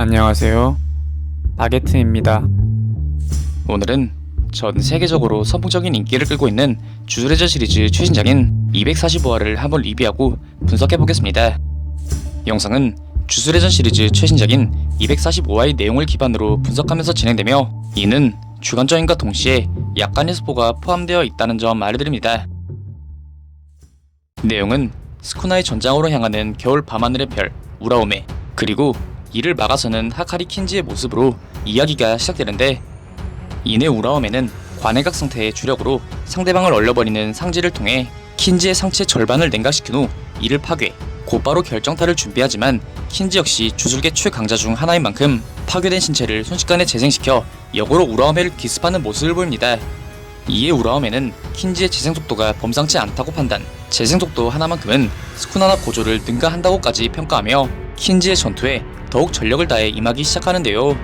안녕하세요. 바게트입니다. 오늘은 전 세계적으로 선풍적인 인기를 끌고 있는 주술의전 시리즈 최신작인 245화를 한번 리뷰하고 분석해 보겠습니다. 영상은 주술의전 시리즈 최신작인 245화의 내용을 기반으로 분석하면서 진행되며 이는 주관적인과 동시에 약간의 스포가 포함되어 있다는 점 알려드립니다. 내용은 스쿠나의 전장으로 향하는 겨울 밤하늘의 별 우라오메 그리고 이를 막아서는 하카리 킨지의 모습으로 이야기가 시작되는데 이내 우라오메는 관해각 상태의 주력으로 상대방을 얼려버리는 상지를 통해 킨지의 상체 절반을 냉각시킨 후 이를 파괴 곧바로 결정타를 준비하지만 킨지 역시 주술계 최강자 중 하나인 만큼 파괴된 신체를 순식간에 재생시켜 역으로 우라오메를 기습하는 모습을 보입니다. 이에 우라오메는 킨지의 재생 속도가 범상치 않다고 판단, 재생 속도 하나만큼은 스쿠나나 고조를 능가한다고까지 평가하며 킨지의 전투에 더욱 전력을 다해 임하기 시작하는데요.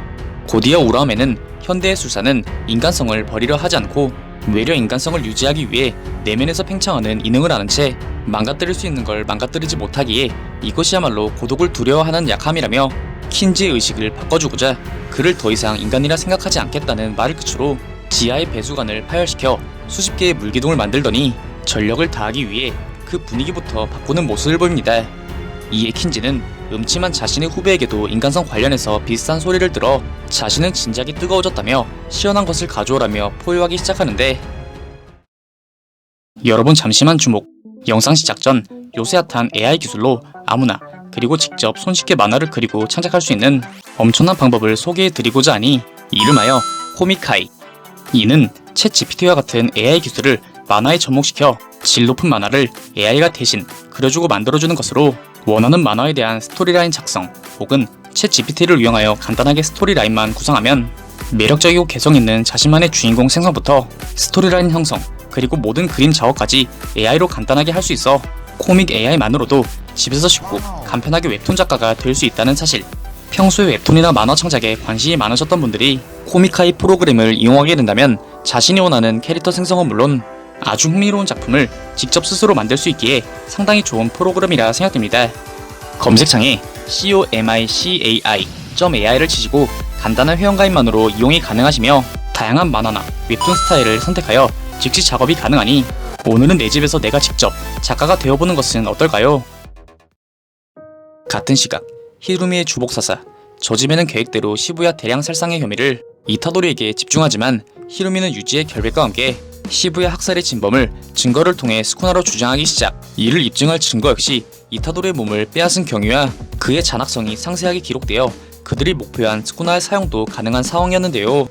곧이어 우라오메는 현대의 술사는 인간성을 버리려 하지 않고 외려 인간성을 유지하기 위해 내면에서 팽창하는 이능을 아는 채 망가뜨릴 수 있는 걸 망가뜨리지 못하기에 이것이야말로 고독을 두려워하는 약함이라며 킨지의 의식을 바꿔주고자 그를 더 이상 인간이라 생각하지 않겠다는 말을 끝으로 지하의 배수관을 파열시켜 수십 개의 물기둥을 만들더니 전력을 다하기 위해 그 분위기부터 바꾸는 모습을 보입니다. 이에 킨지는 음침한 자신의 후배에게도 인간성 관련해서 비슷한 소리를 들어 자신은 진작이 뜨거워졌다며 시원한 것을 가져오라며 포효하기 시작하는데 여러분 잠시만 주목. 영상 시작 전 요새 핫한 AI 기술로 아무나 그리고 직접 손쉽게 만화를 그리고 창작할 수 있는 엄청난 방법을 소개해 드리고자 하니 이름하여 코미카이. 이는 챗 GPT와 같은 AI 기술을 만화에 접목시켜 질 높은 만화를 AI가 대신 그려주고 만들어주는 것으로 원하는 만화에 대한 스토리라인 작성 혹은 챗 GPT를 이용하여 간단하게 스토리라인만 구성하면 매력적이고 개성 있는 자신만의 주인공 생성부터 스토리라인 형성 그리고 모든 그림 작업까지 AI로 간단하게 할 수 있어 코믹 AI만으로도 집에서 쉽고 간편하게 웹툰 작가가 될 수 있다는 사실. 평소에 웹툰이나 만화 창작에 관심이 많으셨던 분들이 코미카이 프로그램을 이용하게 된다면 자신이 원하는 캐릭터 생성은 물론 아주 흥미로운 작품을 직접 스스로 만들 수 있기에 상당히 좋은 프로그램이라 생각됩니다. 검색창에 comicai.ai를 치시고 간단한 회원가입만으로 이용이 가능하시며 다양한 만화나 웹툰 스타일을 선택하여 즉시 작업이 가능하니 오늘은 내 집에서 내가 직접 작가가 되어보는 것은 어떨까요? 같은 시각 히루미의 주복사사 저 집에는 계획대로 시부야 대량 살상의 혐의를 이타도리에게 집중하지만 히루미는 유지의 결백과 함께 시부야 학살의 진범을 증거를 통해 스쿠나로 주장하기 시작. 이를 입증할 증거 역시 이타도리의 몸을 빼앗은 경위와 그의 잔악성이 상세하게 기록되어 그들이 목표한 스쿠나의 사용도 가능한 상황이었는데요.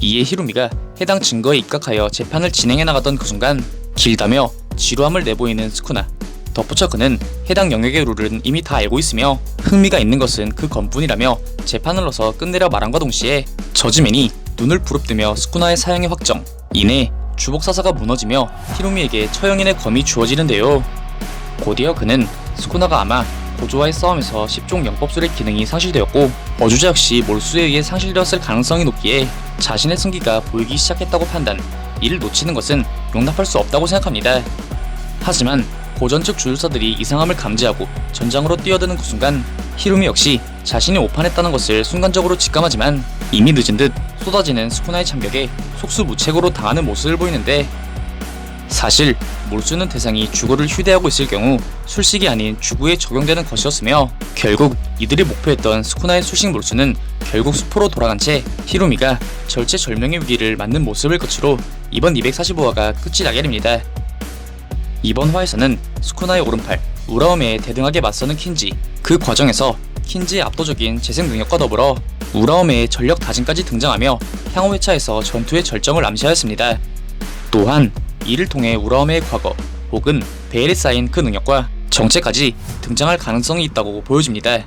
이에 히루미가 해당 증거에 입각하여 재판을 진행해 나가던 그 순간 길다며 지루함을 내보이는 스쿠나 덧붙여 그는 해당 영역의 룰은 이미 다 알고 있으며 흥미가 있는 것은 그 건뿐이라며 재판을 넣어서 끝내려 말함과 동시에 저지맨이 눈을 부릅뜨며 스쿠나의 사형의 확정 이내 주복사사가 무너지며 히로미에게 처형인의 검이 주어지는데요. 곧이어 그는 스쿠나가 아마 고조와의 싸움에서 10종 영법술의 기능이 상실되었고 어주자 역시 몰수에 의해 상실되었을 가능성이 높기에 자신의 승기가 보이기 시작했다고 판단 이를 놓치는 것은 용납할 수 없다고 생각합니다. 하지만 고전 측 주술사들이 이상함을 감지하고 전장으로 뛰어드는 그 순간 히루미 역시 자신이 오판했다는 것을 순간적으로 직감하지만 이미 늦은 듯 쏟아지는 스쿠나의 참격에 속수무책으로 당하는 모습을 보이는데 사실 몰수는 대상이 주고를 휴대하고 있을 경우 술식이 아닌 주구에 적용되는 것이었으며 결국 이들이 목표했던 스쿠나의 술식 몰수는 결국 수포로 돌아간 채 히루미가 절체절명의 위기를 맞는 모습을 끝으로 이번 245화가 끝이 나게 됩니다. 이번 화에서는 스쿠나의 오른팔 우라오메에 대등하게 맞서는 킨지 그 과정에서 킨지의 압도적인 재생 능력과 더불어 우라오메의 전력 다짐까지 등장하며 향후 회차에서 전투의 절정을 암시하였습니다. 또한 이를 통해 우라오메의 과거 혹은 베일에 쌓인 그 능력과 정체까지 등장할 가능성이 있다고 보여집니다.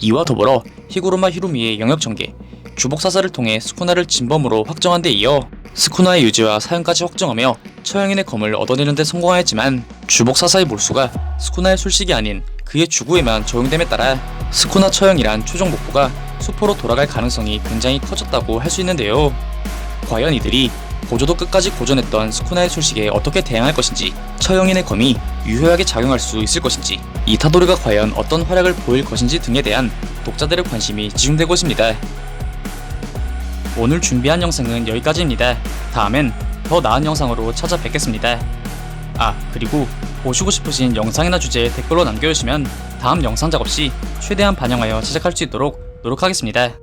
이와 더불어 히구르마 히루미의 영역 전개, 주복 사살을 통해 스쿠나를 진범으로 확정한 데 이어 스쿠나의 유지와 사용까지 확정하며 처형인의 검을 얻어내는 데 성공하였지만 주복 사사의 몰수가 스쿠나의 술식이 아닌 그의 주구에만 적용됨에 따라 스쿠나 처형이란 최종 목표가 수포로 돌아갈 가능성이 굉장히 커졌다고 할 수 있는데요. 과연 이들이 고조도 끝까지 고전했던 스쿠나의 소식에 어떻게 대응할 것인지 처형인의 검이 유효하게 작용할 수 있을 것인지 이타도리가 과연 어떤 활약을 보일 것인지 등에 대한 독자들의 관심이 집중되고 있습니다. 오늘 준비한 영상은 여기까지입니다. 다음엔 더 나은 영상으로 찾아뵙겠습니다. 아 그리고 보시고 싶으신 영상이나 주제 댓글로 남겨주시면 다음 영상 작업 시 최대한 반영하여 제작할 수 있도록 노력하겠습니다.